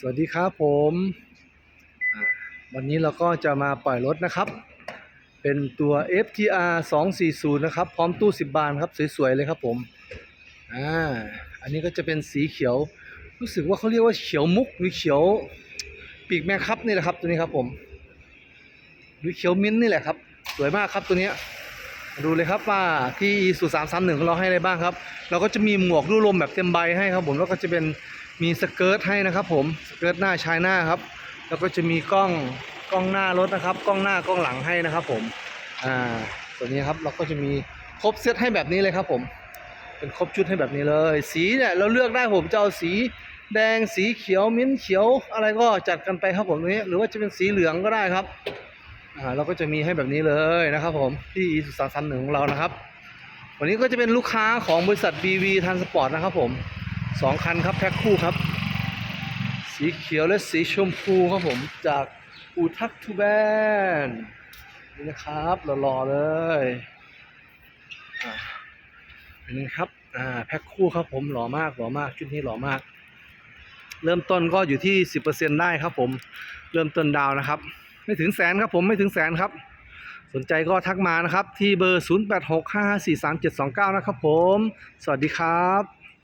สวัสดีครับผมวันนี้เราก็จะมาปล่อยรถนะครับ เป็นตัว FTR 240 นะครับ พร้อมตู้ 10 บานครับ สวย ๆ เลยครับผมอ่าอันนี้ก็จะเป็นสีเขียว รู้สึกว่าเขาเรียกว่าเขียวมุกหรือเขียวปีกแมงครับนี่แหละครับตัวนี้ครับผม หรือเขียวมิ้นท์นี่แหละครับ สวยมากครับตัวนี้ ดูเลยครับว่าที่สูตร331ของเราให้อะไรบ้างครับ เราก็จะมีหมวกรูลมแบบเต็มใบให้ครับผมแล้วก็จะเป็นมีสเกิร์ตให้นะครับ ผมสเกิร์ตหน้าชายหน้าครับ แล้วก็จะมีกล้องกล้องหน้ารถนะครับ กล้องหน้ากล้องหลังให้นะครับ ผมอ่าตัวนี้ครับเราก็จะมีครบเซตให้แบบนี้เลยครับ ผม เป็นครบชุดให้แบบนี้เลย สีเนี่ยเราเลือกได้ผมจะเอาสีแดงสีเขียวมิ้นเขียวอะไรก็จัดกันไปครับผมตรงนี้ หรือว่าจะเป็นสีเหลืองก็ได้ครับ เราก็จะมีให้แบบนี้เลยนะครับผมที่อีสุสานซันหนึ่งของเรานะครับ วันนี้ก็จะเป็นลูกค้าของบริษัท BV Transport นะครับผมสองคันครับแพ็คคู่ครับ สีเขียวและสีชมพูครับผมจากอูทักทูแบนนี่นะครับหล่อๆเลยอันนี้ครับอ่าแพ็คคู่ครับผมหล่อมากหล่อมากชุดนี้หล่อมาก เริ่มต้นก็อยู่ที่ 10%ได้ครับผม เริ่มต้นดาวนะครับ ไม่ถึงแสนครับผมไม่ถึงแสนครับ สนใจก็ทักมานะครับ ที่เบอร์ 0865543729 นะครับผม สวัสดีครับ